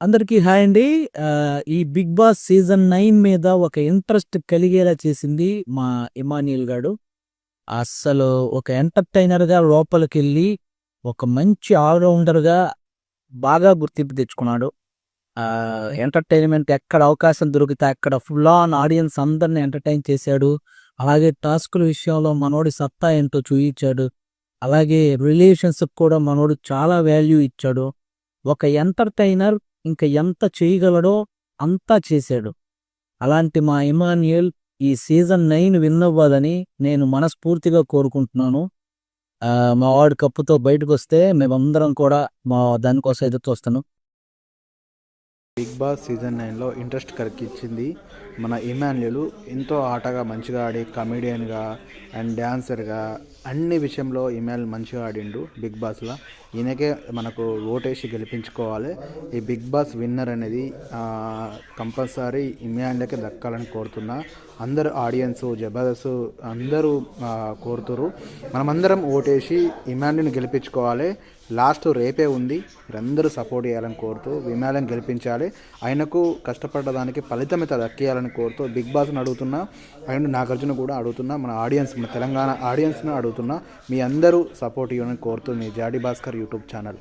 అందరికీ హాయ్ అండి. ఈ 'బిగ్ బాస్' సీజన్ నైన్ మీద ఒక ఇంట్రెస్ట్ కలిగేలా చేసింది మా ఇమానియల్ గాడు. అస్సలు ఒక ఎంటర్‌టైనర్‌గా లోపలికి వెళ్ళి ఒక మంచి ఆల్రౌండర్గా బాగా గుర్తింపు తెచ్చుకున్నాడు. ఎంటర్‌టైన్‌మెంట్ ఎక్కడ అవకాశం దొరికితే అక్కడ ఫుల్ ఆన్ ఆడియన్స్ అందరిని ఎంటర్‌టైన్ చేశాడు. అలాగే టాస్కుల విషయంలో మనోడి సత్తా ఏంటో చూయించాడు. అలాగే రిలేషన్స్‌కి కూడా మనోడు చాలా వాల్యూ ఇచ్చాడు. ఒక ఎంటర్‌టైనర్ ఇంక ఎంత చేయగలడో అంతా చేశాడు. అలాంటి మా ఇమాన్యుయల్ ఈ సీజన్ నైన్ విన్ అవ్వాలని నేను మనస్ఫూర్తిగా కోరుకుంటున్నాను. మా వాడు కప్పుతో బయటకొస్తే మేమందరం కూడా మా దానికోసం ఎదురు చూస్తాను 'బిగ్ బాస్' సీజన్ నైన్లో ఇంట్రెస్ట్ కరికిచ్చింది మన ఇమాన్యులు ఎంతో ఆటగా మంచిగా ఆడి కమెడియన్‌గా అండ్ డ్యాన్సర్గా అన్ని విషయంలో ఇమాన్యుయల్ మంచిగా ఆడిండు 'బిగ్ బాస్లో ఈయనకే మనకు ఓటేసి గెలిపించుకోవాలి. ఈ 'బిగ్ బాస్' విన్నర్ అనేది కంపల్సరీ ఇమాన్యుయల్‌కే దక్కాలని కోరుతున్నా. అందరూ ఆడియన్స్, జబర్దస్త్ అందరూ కోరుతురు మనమందరం ఓటేసి ఇమాన్యుల్‌ని గెలిపించుకోవాలి. లాస్ట్ రేపే ఉంది. మీరందరూ సపోర్ట్ చేయాలని కోరుతూ ఇమాన్యుల్‌ని గెలిపించాలి. ఆయనకు కష్టపడ్డ దానికి ఫలితం అయితే దక్కేయాలని కోరుతూ 'బిగ్ బాస్'ని అడుగుతున్నా. అండ్ నాగార్జున కూడా అడుగుతున్నా. మన ఆడియన్స్ మన తెలంగాణ ఆడియన్స్‌ని అడుగుతున్నా. మీ అందరూ సపోర్ట్ ఇవ్వాలని కోరుతూ మీ జాడీ భాస్కర్ యూట్యూబ్ ఛానల్.